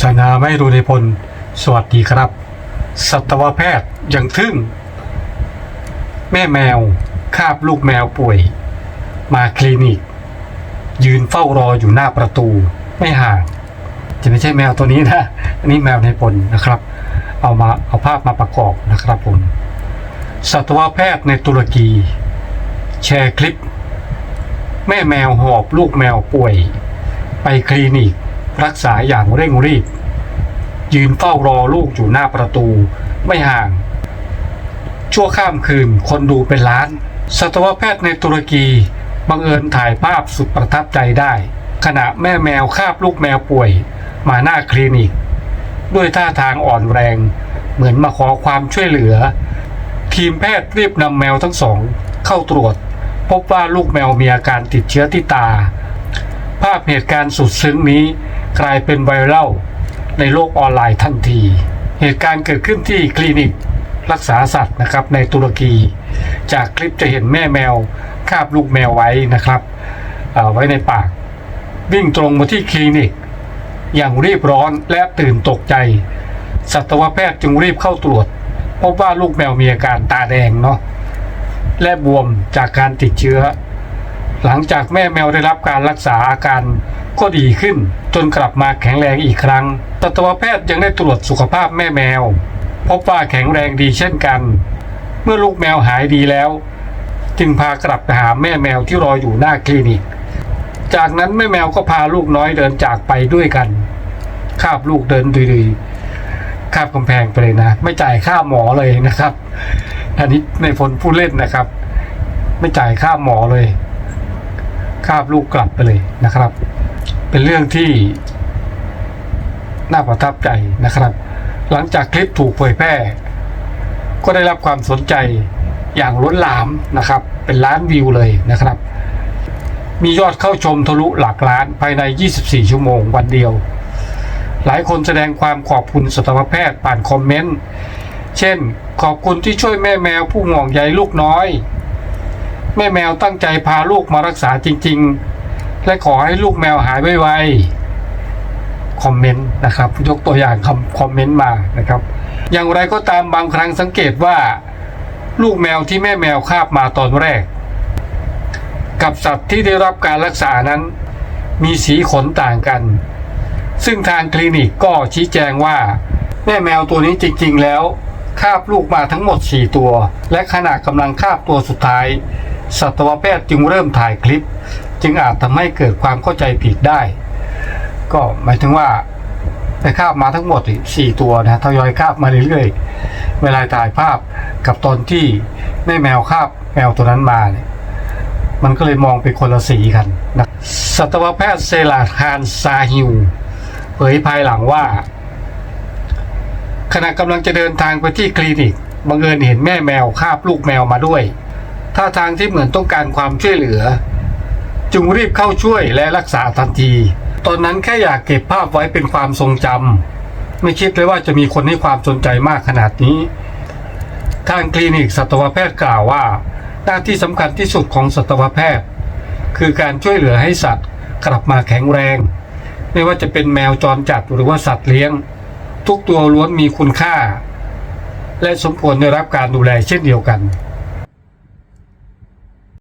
สนาไม่รุนิพล สวัสดีครับ สัตวแพทย์ยังทึ่ง แม่แมว คาบลูกแมวป่วย มาคลินิก ยืนเฝ้ารออยู่หน้าประตู ไม่ห่าง จะไม่ใช่แมวตัวนี้นะ อันนี้แมวในปนนะครับ เอามาเอาภาพมาประกอบนะครับผม สัตวแพทย์ในตุรกี แชร์คลิป แม่แมวหอบลูกแมวป่วย ไปคลินิก รักษาอย่างเร่งรีบ ยืนเฝ้ารอลูกอยู่หน้าประตู ไม่ห่าง ชั่วข้ามคืนคนดูเป็นล้าน สัตวแพทย์ในตุรกีบังเอิญถ่ายภาพสุดประทับใจได้ ขณะแม่แมวคาบลูกแมวป่วย มาหน้าคลินิก ด้วยท่าทางอ่อนแรง เหมือนมาขอความช่วยเหลือ ทีมแพทย์รีบนำแมวทั้งสอง เข้าตรวจ พบว่าลูกแมวมีอาการติดเชื้อที่ตา ภาพเหตุการณ์สุดซึ้งนี้ กลายเป็นไวรัลในโลกออนไลน์ทันที เหตุการณ์เกิดขึ้นที่คลินิกรักษาสัตว์นะครับในตุรกี จากคลิปจะเห็นแม่แมวคาบลูกแมวไว้นะครับเอ่อไว้ในปาก วิ่งตรงมาที่คลินิก อย่างรีบร้อนและตื่นตกใจ สัตวแพทย์จึงรีบเข้าตรวจ พบว่าลูกแมวมีอาการตาแดงเนาะและบวมจากการติดเชื้อ หลังจากแม่แมวได้รับการรักษาอาการ ก็ดีขึ้น จนกลับมาแข็งแรงอีกครั้งสัตวแพทย์ยังได้ตรวจสุขภาพแม่แมว พบว่าแข็งแรงดีเช่นกัน เมื่อลูกแมวหายดีแล้ว จึงพากลับไปหาแม่แมวที่รออยู่หน้าคลินิก จากนั้นแม่แมวก็พาลูกน้อยเดินจากไปด้วยกันคาบลูกเดินดุยๆคาบกำแพงไปเลยนะ ไม่จ่ายค่าหมอเลยนะครับ อันนี้ในผลผู้เล่นนะครับ ไม่จ่ายค่าหมอเลยคาบลูกกลับไปเลยนะครับ เป็นเรื่องที่น่าประทับใจนะครับ หลังจากคลิปถูกเผยแพร่ ก็ได้รับความสนใจอย่างล้นหลามนะครับ เป็นล้านวิวเลยนะครับ มียอดเข้าชมทะลุหลักล้านภายใน 24 ชั่วโมงวันเดียว หลายคนแสดงความขอบคุณสัตวแพทย์ผ่านคอมเมนต์ เช่น ขอบคุณที่ช่วยแม่แมวผู้ห่วงใยลูกน้อย แม่แมวตั้งใจพาลูกมารักษาจริง ๆ และขอให้ลูกแมวหายไวๆคอมเมนต์นะครับ ยกตัวอย่างคำคอมเมนต์มานะครับ อย่างไรก็ตามบางครั้งสังเกตว่า ลูกแมวที่แม่แมวคาบมาตอนแรก กับสัตว์ที่ได้รับการรักษานั้น มีสีขนต่างกัน ซึ่งทางคลินิกก็ชี้แจงว่า แม่แมวตัวนี้จริงๆแล้วคาบลูกมาทั้งหมด 4 ตัว และขณะกำลังคาบตัวสุดท้าย สัตวแพทย์จึงเริ่มถ่ายคลิป จึงอาจทำให้เกิดความเข้าใจผิดได้ ก็หมายถึงว่าไปคาบมาทั้งหมดสี่ตัวนะทยอยคาบมาเรื่อยๆเวลาถ่ายภาพกับตอนที่แม่แมวคาบแมวตัวนั้นมาเนี่ยมันก็เลยมองเป็นคนละสีกันนะสัตวแพทย์เซลาคานซาฮิวเผยภายหลังว่า ขณะกำลังจะเดินทางไปที่คลินิกบังเอิญเห็นแม่แมวคาบลูกแมวมาด้วยท่าทางที่เหมือนต้องการความช่วยเหลือ จึงรีบเข้าช่วยและรักษาทันที ตอนนั้นแค่อยากเก็บภาพไว้เป็นความทรงจำไม่คิดเลยว่าจะมีคนให้ความสนใจมากขนาดนี้ ทางคลินิกสัตวแพทย์กล่าวว่า หน้าที่สำคัญที่สุดของสัตวแพทย์ คือการช่วยเหลือให้สัตว์กลับมาแข็งแรง ไม่ว่าจะเป็นแมวจรจัดหรือว่าสัตว์เลี้ยง ทุกตัวล้วนมีคุณค่า และสมควรได้รับการดูแลเช่นเดียวกัน